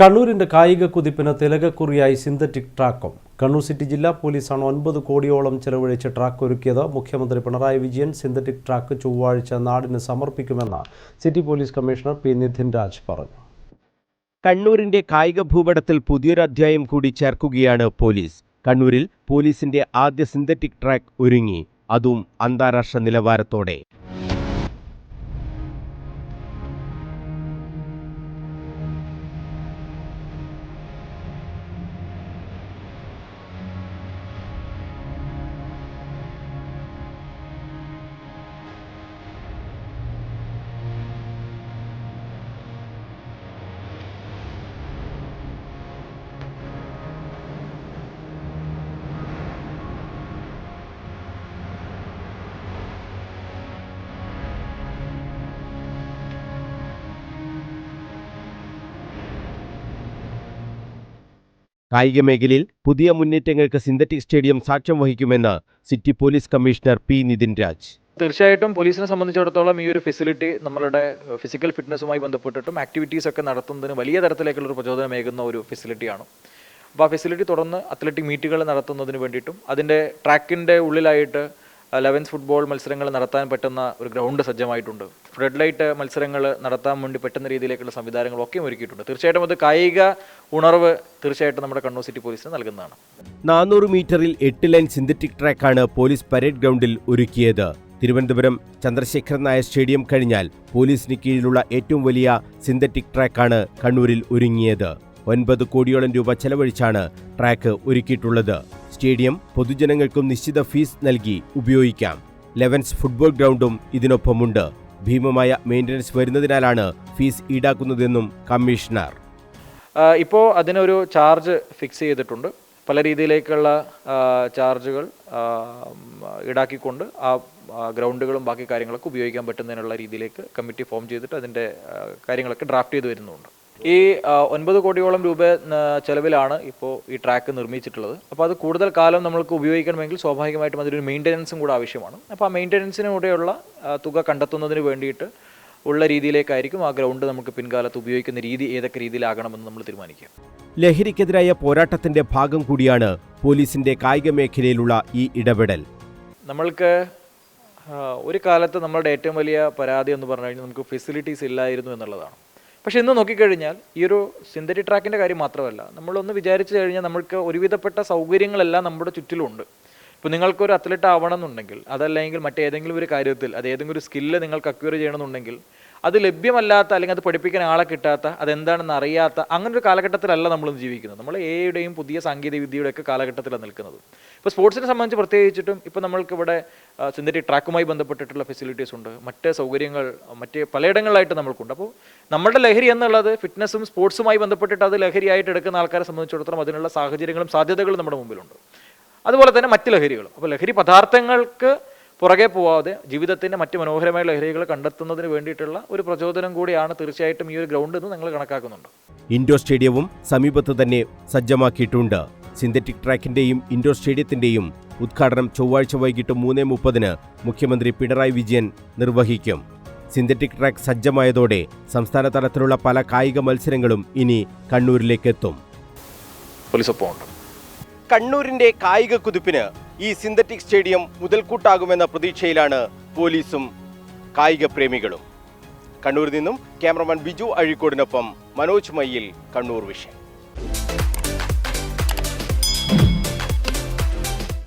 കണ്ണൂരിന്റെ കായിക കുതിപ്പിന് തിലകക്കുറിയായി സിന്തറ്റിക് ട്രാക്കും. കണ്ണൂർ സിറ്റി ജില്ലാ പോലീസാണ് ഒൻപത് കോടിയോളം ചെലവഴിച്ച് ട്രാക്ക് ഒരുക്കിയത്. മുഖ്യമന്ത്രി പിണറായി വിജയൻ സിന്തറ്റിക് ട്രാക്ക് ചൊവ്വാഴ്ച നാടിന് സമർപ്പിക്കുമെന്ന് city police commissioner P Nidhin Raj പറഞ്ഞു. കണ്ണൂരിന്റെ കായിക ഭൂപടത്തിൽ പുതിയൊരു അധ്യായം കൂടി ചേർക്കുകയാണ് പോലീസ്. കണ്ണൂരിൽ പോലീസിന്റെ ആദ്യ സിന്തറ്റിക് ട്രാക്ക് ഒരുങ്ങി. അതും അന്താരാഷ്ട്ര നിലവാരത്തോടെ. കായിക മേഖലയിൽ പുതിയ മുന്നേറ്റങ്ങൾക്ക് സിന്തറ്റിക് സ്റ്റേഡിയം സാക്ഷ്യം വഹിക്കുമെന്ന് city police commissioner P Nithin Raj. തീർച്ചയായിട്ടും പോലീസിനെ സംബന്ധിച്ചിടത്തോളം ഈ ഒരു ഫെസിലിറ്റി നമ്മളുടെ ഫിസിക്കൽ ഫിറ്റ്നസ്സുമായി ബന്ധപ്പെട്ടിട്ടും ആക്ടിവിറ്റീസ് ഒക്കെ നടത്തുന്നതിന് വലിയ തരത്തിലേക്കുള്ള ഒരു പ്രചോദനമേകുന്ന ഒരു ഫെസിലിറ്റിയാണ്. അപ്പോൾ ആ ഫെസിലിറ്റി തുടർന്ന് അത്ലറ്റിക് മീറ്റുകൾ നടത്തുന്നതിന് വേണ്ടിയിട്ടും അതിന്റെ ട്രാക്കിന്റെ ഉള്ളിലായിട്ട് ലെവൻസ് ഫുട്ബോൾ മത്സരങ്ങൾ നടത്താൻ പറ്റുന്ന ഒരു ഗ്രൗണ്ട് സജ്ജമായിട്ടുണ്ട്. ഫ്ലഡ് ലൈറ്റ് മത്സരങ്ങൾ നടത്താൻ വേണ്ടി പറ്റുന്ന രീതിയിലേക്കുള്ള സംവിധാനങ്ങളൊക്കെയും ഒരുക്കിയിട്ടുണ്ട്. തീർച്ചയായിട്ടും അത് കായിക ഉണർവ് തീർച്ചയായിട്ടും നമ്മുടെ കണ്ണൂർ സിറ്റി പോലീസിന് നൽകുന്നതാണ്. നാനൂറ് മീറ്ററിൽ എട്ട് ലൈൻ സിന്തറ്റിക് ട്രാക്കാണ് പോലീസ് പരേഡ് ഗ്രൗണ്ടിൽ ഒരുക്കിയത്. തിരുവനന്തപുരം ചന്ദ്രശേഖരൻ നായർ സ്റ്റേഡിയം കഴിഞ്ഞാൽ പോലീസിന് കീഴിലുള്ള ഏറ്റവും വലിയ സിന്തറ്റിക് ട്രാക്കാണ് കണ്ണൂരിൽ ഒരുങ്ങിയത്. ഒൻപത് കോടിയോളം രൂപ ചെലവഴിച്ചാണ് ട്രാക്ക് ഒരുക്കിയിട്ടുള്ളത്. സ്റ്റേഡിയം പൊതുജനങ്ങൾക്കും നിശ്ചിത ഫീസ് നൽകി ഉപയോഗിക്കാം. ലെവൻസ് ഫുട്ബോൾ ഗ്രൗണ്ടും ഇതിനൊപ്പമുണ്ട്. ഭീമമായ മെയിന്റനൻസ് വരുന്നതിനാലാണ് ഫീസ് ഈടാക്കുന്നതെന്നും കമ്മീഷണർ. ഇപ്പോൾ അതിനൊരു ചാർജ് ഫിക്സ് ചെയ്തിട്ടുണ്ട്. പല രീതിയിലേക്കുള്ള ചാർജുകൾ ഈടാക്കിക്കൊണ്ട് ആ ഗ്രൗണ്ടുകളും ബാക്കി കാര്യങ്ങളൊക്കെ ഉപയോഗിക്കാൻ പറ്റുന്നതിനുള്ള രീതിയിലേക്ക് കമ്മിറ്റി ഫോം ചെയ്തിട്ട് അതിന്റെ കാര്യങ്ങളൊക്കെ ഡ്രാഫ്റ്റ് ചെയ്ത് വരുന്നുണ്ട്. ഈ ഒൻപത് കോടിയോളം രൂപ ചെലവിലാണ് ഇപ്പോൾ ഈ ട്രാക്ക് നിർമ്മിച്ചിട്ടുള്ളത്. അപ്പോൾ അത് കൂടുതൽ കാലം നമ്മൾക്ക് ഉപയോഗിക്കണമെങ്കിൽ സ്വാഭാവികമായിട്ടും അതിനൊരു മെയിന്റനൻസും കൂടെ ആവശ്യമാണ്. അപ്പോൾ ആ മെയിന്റനൻസിനൂടെയുള്ള തുക കണ്ടെത്തുന്നതിന് വേണ്ടിയിട്ട് ഉള്ള രീതിയിലേക്കായിരിക്കും ആ ഗ്രൗണ്ട് നമുക്ക് പിൻകാലത്ത് ഉപയോഗിക്കുന്ന രീതി ഏതൊക്കെ രീതിയിലാകണമെന്ന് നമ്മൾ തീരുമാനിക്കുക. ലഹരിക്കെതിരായ പോരാട്ടത്തിന്റെ ഭാഗം കൂടിയാണ് പോലീസിന്റെ കായിക മേഖലയിലുള്ള ഈ ഇടപെടൽ. നമ്മൾക്ക് ഒരു കാലത്ത് നമ്മളുടെ ഏറ്റവും വലിയ പരാതി എന്ന് പറഞ്ഞു കഴിഞ്ഞാൽ നമുക്ക് ഫെസിലിറ്റീസ് ഇല്ലായിരുന്നു എന്നുള്ളതാണ്. പക്ഷേ ഇന്ന് നോക്കിക്കഴിഞ്ഞാൽ ഈ ഒരു സിന്തറ്റിക് ട്രാക്കിന്റെ കാര്യം മാത്രമല്ല. നമ്മളൊന്ന് വിചാരിച്ചു കഴിഞ്ഞാൽ നമ്മൾക്ക് ഒരുവിധപ്പെട്ട സൗകര്യങ്ങളെല്ലാം നമ്മുടെ ചുറ്റിലുണ്ട്. ഇപ്പോൾ നിങ്ങൾക്കൊരു അത്ലറ്റ് ആവണമെന്നുണ്ടെങ്കിൽ അതല്ലെങ്കിൽ മറ്റേതെങ്കിലും ഒരു കാര്യത്തിൽ അത് ഏതെങ്കിലും ഒരു സ്കില്ല് നിങ്ങൾക്ക് അക്വയർ ചെയ്യണമെന്നുണ്ടെങ്കിൽ അത് ലഭ്യമല്ലാത്ത അല്ലെങ്കിൽ അത് പഠിപ്പിക്കാൻ ആളെ കിട്ടാത്ത അതെന്താണെന്ന് അറിയാത്ത അങ്ങനെ ഒരു കാലഘട്ടത്തിലല്ല നമ്മൾ ജീവിക്കുന്നത്. നമ്മൾ എയുടെയും പുതിയ സാങ്കേതിക വിദ്യയുടെ ഒക്കെ കാലഘട്ടത്തിലാണ് നിൽക്കുന്നത്. ഇപ്പോൾ സ്പോർട്സിനെ സംബന്ധിച്ച് പ്രത്യേകിച്ചിട്ടും ഇപ്പോൾ നമ്മൾക്ക് ഇവിടെ സിന്തറ്റിക് ട്രാക്കുമായി ബന്ധപ്പെട്ടിട്ടുള്ള ഫെസിലിറ്റീസ് ഉണ്ട്. മറ്റ് സൗകര്യങ്ങൾ മറ്റ് പലയിടങ്ങളിലായിട്ട് നമ്മൾക്കുണ്ട്. അപ്പോൾ നമ്മുടെ ലഹരി എന്നുള്ളത് ഫിറ്റ്നസ്സും സ്പോർട്സുമായി ബന്ധപ്പെട്ടിട്ട് അത് ലഹരിയായിട്ട് എടുക്കുന്ന ആൾക്കാരെ സംബന്ധിച്ചിടത്തോളം അതിനുള്ള സാഹചര്യങ്ങളും സാധ്യതകളും നമ്മുടെ മുമ്പിലുണ്ട്. അതുപോലെ തന്നെ മറ്റ് ലഹരികളും. അപ്പോൾ ലഹരി പദാർത്ഥങ്ങൾക്ക് പുറകെ പോവാതെ ജീവിതത്തിന്റെ മറ്റ് മനോഹരമായ ലഹരികൾ കണ്ടെത്തുന്നതിന് വേണ്ടിയിട്ടുള്ള ഒരു പ്രചോദനം കൂടിയാണ് തീർച്ചയായിട്ടും ഈ ഒരു ഗ്രൗണ്ട് എന്ന് ഞങ്ങൾ കണക്കാക്കുന്നുണ്ട്. ഇൻഡോർ സ്റ്റേഡിയവും സമീപത്ത് തന്നെ സജ്ജമാക്കിയിട്ടുണ്ട്. സിന്തറ്റിക് ട്രാക്കിന്റെയും ഇൻഡോർ സ്റ്റേഡിയത്തിന്റെയും ഉദ്ഘാടനം ചൊവ്വാഴ്ച വൈകിട്ട് മൂന്ന് മുപ്പതിന് മുഖ്യമന്ത്രി പിണറായി വിജയൻ നിർവഹിക്കും. സിന്തറ്റിക് ട്രാക്ക് സജ്ജമായതോടെ സംസ്ഥാന തലത്തിലുള്ള പല കായിക മത്സരങ്ങളും ഇനി കണ്ണൂരിലേക്ക് എത്തും കണ്ണൂരിന്റെ കായിക കുതിപ്പിന് ഈ സിന്തറ്റിക് സ്റ്റേഡിയം മുതൽക്കൂട്ടാകുമെന്ന പ്രതീക്ഷയിലാണ് പോലീസും കായിക പ്രേമികളും. കണ്ണൂരിൽ നിന്നും ക്യാമറമാൻ ബിജു അഴീക്കോടിനൊപ്പം മനോജ് മയ്യിൽ കണ്ണൂർ വിഷൻ.